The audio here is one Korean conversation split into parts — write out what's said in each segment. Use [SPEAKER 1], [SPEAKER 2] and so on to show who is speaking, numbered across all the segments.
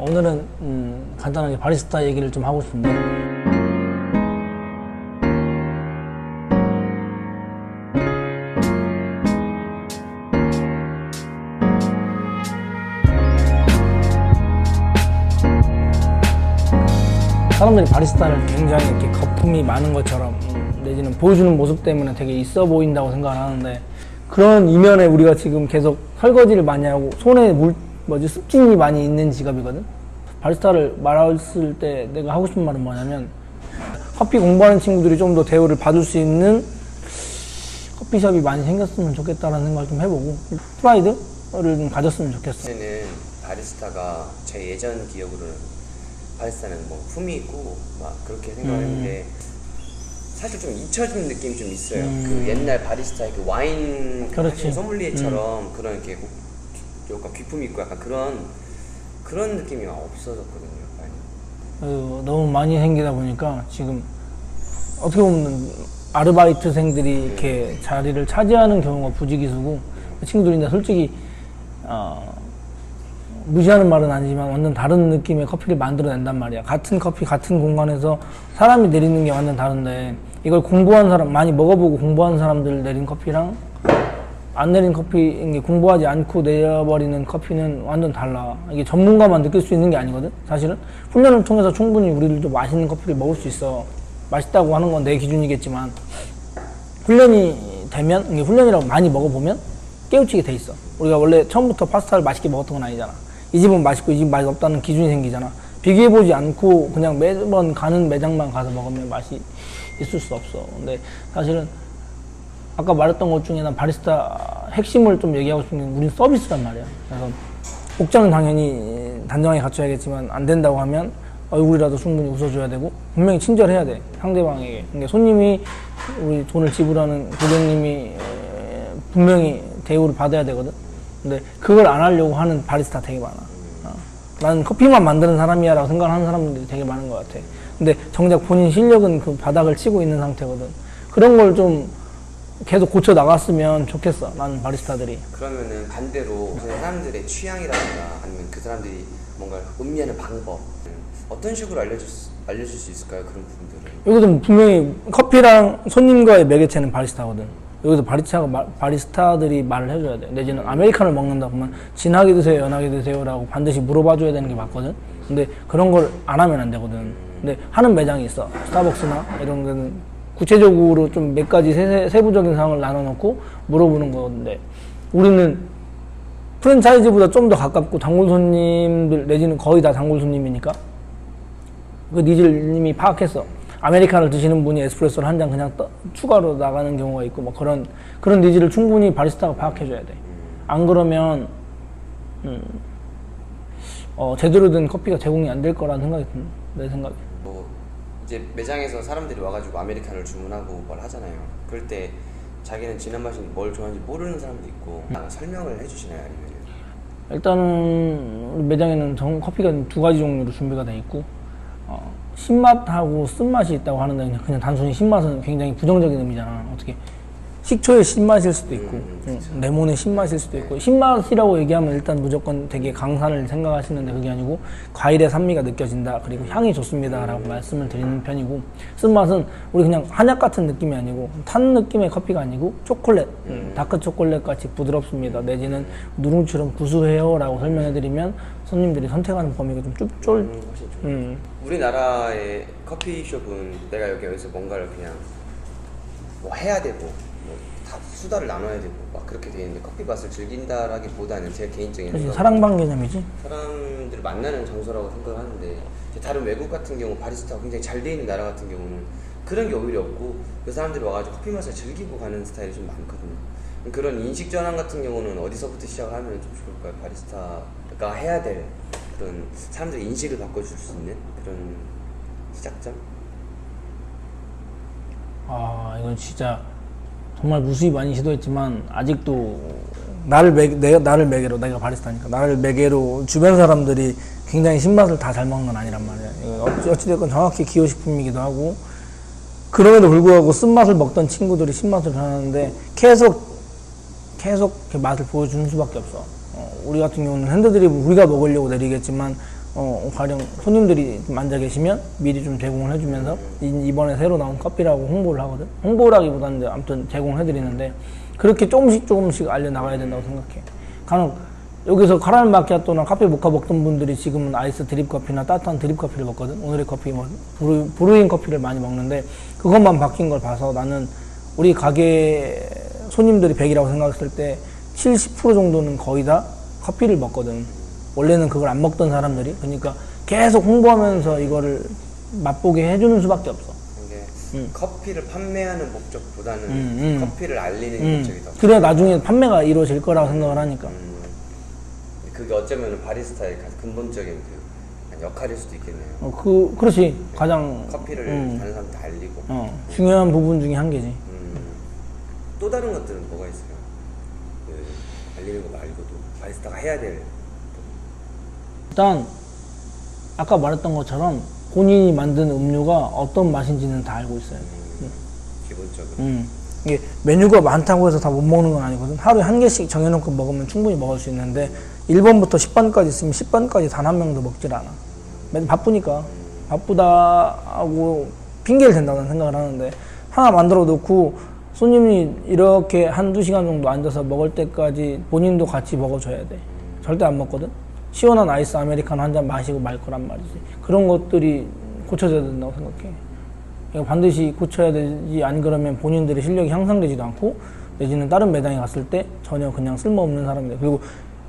[SPEAKER 1] 오늘은 음, 간단하게 바리스타 얘기를 좀 하고 싶은데. 사람들이 바리스타를 굉장히 이렇게 거품이 많은 것처럼 음, 내지는 보여주는 모습 때문에 되게 있어 보인다고 생각을 하는데 그런 이면에 우리가 지금 계속 설거지를 많이 하고 손에 물 뭐지 습진이 많이 있는 직업이거든. 바리스타를 말했을 때 내가 하고 싶은 말은 뭐냐면 커피 공부하는 친구들이 좀 더 대우를 받을 수 있는 커피숍이 많이 생겼으면 좋겠다라는 생각을 좀 해보고 프라이드를 좀 가졌으면 좋겠어.
[SPEAKER 2] 저는 바리스타가 제 예전 기억으로는 바리스타는 뭐 품이 있고 막 그렇게 생각했는데 사실 좀 잊혀진 느낌이 좀 있어요. 그 옛날 바리스타의 그 와인
[SPEAKER 1] 그렇지.
[SPEAKER 2] 하시는 소믈리에처럼 그런 이렇게 약간 귀품이 있고 약간 그런 그런 느낌이 없어졌거든요. 많이.
[SPEAKER 1] 어, 너무 많이 생기다 보니까 지금 어떻게 보면 아르바이트생들이 이렇게 자리를 차지하는 경우가 부지기수고 그 친구들이 이제 솔직히 어, 무시하는 말은 아니지만 완전 다른 느낌의 커피를 만들어낸단 말이야. 같은 커피 같은 공간에서 사람이 내리는 게 완전 다른데 이걸 공부한 사람 많이 먹어보고 공부한 사람들 내린 커피랑 안 내린 커피, 이게 공부하지 않고 내려버리는 커피는 완전 달라. 이게 전문가만 느낄 수 있는 게 아니거든, 사실은. 훈련을 통해서 충분히 우리들도 맛있는 커피를 먹을 수 있어. 맛있다고 하는 건 내 기준이겠지만, 훈련이 되면, 이게 훈련이라고 많이 먹어보면 깨우치게 돼 있어. 우리가 원래 처음부터 파스타를 맛있게 먹었던 건 아니잖아. 이 집은 맛있고 이 집은 맛이 없다는 기준이 생기잖아. 비교해보지 않고 그냥 매번 가는 매장만 가서 먹으면 맛이 있을 수 없어. 근데 사실은 아까 말했던 것 중에 난 바리스타 핵심을 좀 얘기하고 싶은 게 우린 서비스란 말이야. 그래서 복장은 당연히 단정하게 갖춰야겠지만 안 된다고 하면 얼굴이라도 충분히 웃어줘야 되고 분명히 친절해야 돼 상대방에게. 근데 손님이 우리 돈을 지불하는 고객님이 에, 분명히 대우를 받아야 되거든. 근데 그걸 안 하려고 하는 바리스타 되게 많아. 어. 나는 커피만 만드는 사람이야 라고 생각하는 사람들이 되게 많은 것 같아. 근데 정작 본인 실력은 그 바닥을 치고 있는 상태거든. 그런 걸 좀 계속 고쳐 나갔으면 좋겠어. 나는 바리스타들이.
[SPEAKER 2] 그러면은 반대로 그 사람들의 취향이라든가 아니면 그 사람들이 뭔가 음미하는 방법 어떤 식으로 알려줄 수, 알려줄 수 있을까요? 그런 부분들을.
[SPEAKER 1] 여기도 분명히 커피랑 손님과의 매개체는 바리스타거든. 여기서 바리스타가 말- 바리스타들이 말을 해줘야 돼. 내지는 아메리카노를 먹는다 보면 진하게 드세요, 연하게 드세요라고 반드시 물어봐줘야 되는 게 맞거든. 근데 그런 걸 안 하면 안 되거든. 근데 하는 매장이 있어. 스타벅스나 이런 데는 구체적으로 좀 몇 가지 세, 세부적인 사항을 나눠놓고 물어보는 건데 우리는 프랜차이즈보다 좀 더 가깝고 단골 손님들 내지는 거의 다 단골 손님이니까 그 니즈를 이미 파악했어. 아메리카노를 드시는 분이 에스프레소를 한 잔 그냥 떠- 추가로 나가는 경우가 있고 뭐 그런 그런 니즈를 충분히 바리스타가 파악해줘야 돼. 안 그러면 음, 어, 제대로 된 커피가 제공이 안 될 거라는 생각이 듭니다. 내 생각에.
[SPEAKER 2] 뭐 이제 매장에서 사람들이 와가지고 아메리카노를 주문하고 뭘 하잖아요. 그럴 때 자기는 진한 맛이 뭘 좋아하는지 모르는 사람도 있고 아, 설명을 해주시나요? 아니면
[SPEAKER 1] 일단은 우리 매장에는 정, 커피가 두 가지 종류로 준비가 돼 있고 어, 신맛하고 쓴맛이 있다고 하는데 그냥 단순히 신맛은 굉장히 부정적인 의미잖아. 어떻게 식초의 신맛일 수도 있고 응, 레몬의 신맛일 수도 있고 신맛이라고 얘기하면 일단 무조건 되게 강산을 생각하시는데 그게 아니고 과일의 산미가 느껴진다 그리고 향이 좋습니다라고 말씀을 드리는 편이고 쓴맛은 우리 그냥 한약 같은 느낌이 아니고 탄 느낌의 커피가 아니고 초콜릿 음, 다크 초콜릿 같이 부드럽습니다. 내지는 누룽지처럼 구수해요라고 설명해드리면 손님들이 선택하는 범위가 좀 좁쫄
[SPEAKER 2] 음,
[SPEAKER 1] 음,
[SPEAKER 2] 우리나라의 커피숍은 내가 여기 여기서 뭔가를 그냥 뭐 해야 되고 뭐 다 수다를 나눠야 되고 막 그렇게 돼 있는데 커피 맛을 즐긴다라기보다는 제 개인적인 생각은
[SPEAKER 1] 사랑방 개념이지
[SPEAKER 2] 사람들을 만나는 장소라고 생각을 하는데 이제 다른 외국 같은 경우 바리스타가 굉장히 잘 돼 있는 나라 같은 경우는 그런 게 오히려 없고 그 사람들이 와가지고 커피 맛을 즐기고 가는 스타일이 좀 많거든요. 그런 인식 전환 같은 경우는 어디서부터 시작하면 좀 좋을까요? 바리스타가 해야 될 그런 사람들의 인식을 바꿔줄 수 있는 그런 시작점?
[SPEAKER 1] 아 이건 진짜 정말 무수히 많이 시도했지만 아직도 나를 매 내가 나를 매개로 내가 바리스타니까 나를 매개로 주변 사람들이 굉장히 신맛을 다 잘 먹는 건 아니란 말이야. 어찌- 어찌됐건 정확히 기호식품이기도 하고 그럼에도 불구하고 쓴맛을 먹던 친구들이 신맛을 전하는데 계속 계속 맛을 보여주는 수밖에 없어. 어, 우리 같은 경우는 핸드드립 우리가 먹으려고 내리겠지만 어, 가령 손님들이 좀 앉아 계시면 미리 좀 제공을 해주면서 이- 이번에 새로 나온 커피라고 홍보를 하거든. 홍보라기보다는 이제 아무튼 제공을 해드리는데 그렇게 조금씩 조금씩 알려 나가야 된다고 생각해. 간혹 여기서 카라멜 마키아토나 카페 모카 먹던 분들이 지금은 아이스 드립 커피나 따뜻한 드립 커피를 먹거든. 오늘의 커피 뭐 브루, 브루인 커피를 많이 먹는데 그것만 바뀐 걸 봐서 나는 우리 가게 손님들이 100이라고 생각했을 때 70% 정도는 거의 다 커피를 먹거든. 원래는 그걸 안 먹던 사람들이. 그러니까 계속 홍보하면서 이거를 맛보게 해주는 수밖에 없어.
[SPEAKER 2] 이게 커피를 판매하는 목적보다는
[SPEAKER 1] 음, 음.
[SPEAKER 2] 커피를 알리는
[SPEAKER 1] 음.
[SPEAKER 2] 목적이 더
[SPEAKER 1] 그래야 나중에 판매가 이루어질 거라고 생각을 하니까.
[SPEAKER 2] 음, 그게 어쩌면 바리스타의 근본적인 그 역할일 수도 있겠네요.
[SPEAKER 1] 어, 그, 그렇지. 가장.
[SPEAKER 2] 커피를
[SPEAKER 1] 음,
[SPEAKER 2] 다른 사람한테 알리고.
[SPEAKER 1] 어, 중요한 부분 중에 한 개지.
[SPEAKER 2] 음, 또 다른 것들은 뭐가 있어요? 그 알리는 거 말고도 바리스타가 해야 될.
[SPEAKER 1] 일단, 아까 말했던 것처럼 본인이 만든 음료가 어떤 맛인지는 다 알고 있어요.
[SPEAKER 2] 음, 기본적으로.
[SPEAKER 1] 음. 이게 메뉴가 많다고 해서 다 못 먹는 건 아니거든. 하루에 한 개씩 정해놓고 먹으면 충분히 먹을 수 있는데 1번부터 10번까지 있으면 10번까지 단 한 명도 먹질 않아. 맨 바쁘니까 바쁘다 하고 핑계를 댄다는 생각을 하는데 하나 만들어 놓고 손님이 이렇게 한두 시간 정도 앉아서 먹을 때까지 본인도 같이 먹어줘야 돼. 절대 안 먹거든. 시원한 아이스 아메리카노 한 잔 마시고 말 거란 말이지. 그런 것들이 고쳐져야 된다고 생각해. 이거 반드시 고쳐야 되지 안 그러면 본인들의 실력이 향상되지도 않고 내지는 다른 매장에 갔을 때 전혀 그냥 쓸모없는 사람들 그리고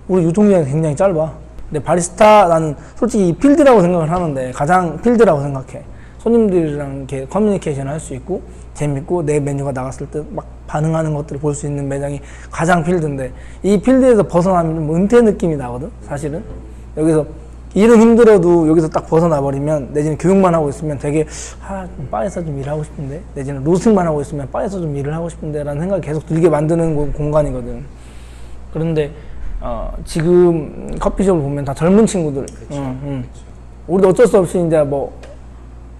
[SPEAKER 1] 우리 유통기한이 굉장히 짧아 근데 바리스타 나는 솔직히 이 필드라고 생각을 하는데 가장 필드라고 생각해 손님들이랑 이렇게 커뮤니케이션 할 수 있고 재밌고 내 메뉴가 나갔을 때 막 반응하는 것들을 볼 수 있는 매장이 가장 필드인데 이 필드에서 벗어나면 좀 은퇴 느낌이 나거든 사실은 여기서 일은 힘들어도 여기서 딱 벗어나 버리면 내지는 교육만 하고 있으면 되게 아, 좀 바에서 좀 일하고 싶은데 내지는 로스팅만 하고 있으면 바에서 좀 일을 하고 싶은데 라는 생각이 계속 들게 만드는 공- 공간이거든. 그런데 어, 지금 커피숍을 보면 다 젊은 친구들. 응, 응. 우리도 어쩔 수 없이 이제 뭐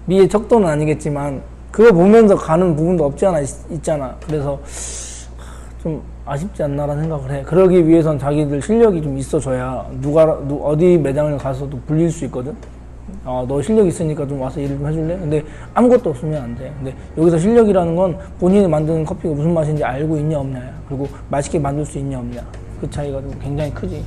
[SPEAKER 1] 미의 척도는 아니겠지만 그걸 보면서 가는 부분도 없지 않아 있, 있잖아. 그래서 좀 아쉽지 않나라는 생각을 해. 그러기 위해선 자기들 실력이 좀 있어줘야 누가 누, 어디 매장을 가서도 불릴 수 있거든. 어, 너 실력 있으니까 좀 와서 일좀 해줄래? 근데 아무것도 없으면 안 돼. 근데 여기서 실력이라는 건 본인이 만드는 커피가 무슨 맛인지 알고 있냐 없냐야. 그리고 맛있게 만들 수 있냐 없냐. 그 차이가 좀 굉장히 크지.